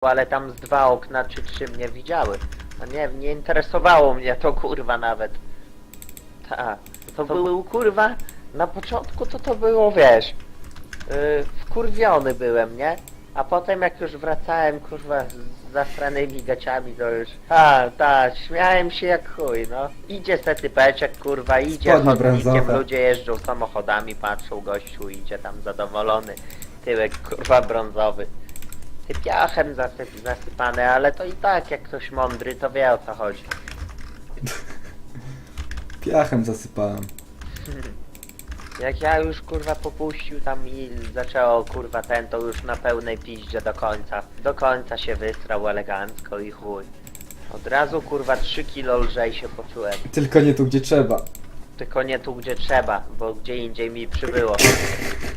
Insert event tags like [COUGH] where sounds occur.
ale tam z dwa okna czy trzy mnie widziały. No nie, nie interesowało mnie to kurwa nawet. Tak. To, był kurwa, na początku to to było wiesz, yy, wkurwiony byłem, nie? A potem jak już wracałem kurwa z zasranymi gaciami to już, a tak, śmiałem się jak chuj, no. Idzie se typeczek kurwa, idzie Spodnie chodnikiem, brązowe. ludzie jeżdżą samochodami, patrzą, gościu idzie tam zadowolony, tyłek kurwa brązowy. Ty piachem zasyp, zasypane, ale to i tak jak ktoś mądry to wie o co chodzi. [LAUGHS] Piachem zasypałem. [LAUGHS] Jak ja już kurwa popuścił tam i zaczęło kurwa ten, to już na pełnej piździe do końca. Do końca się wystrał elegancko i chuj. Od razu kurwa 3 kilo lżej się poczułem. Tylko nie tu, gdzie trzeba. Tylko nie tu gdzie trzeba, bo gdzie indziej mi przybyło. [LAUGHS]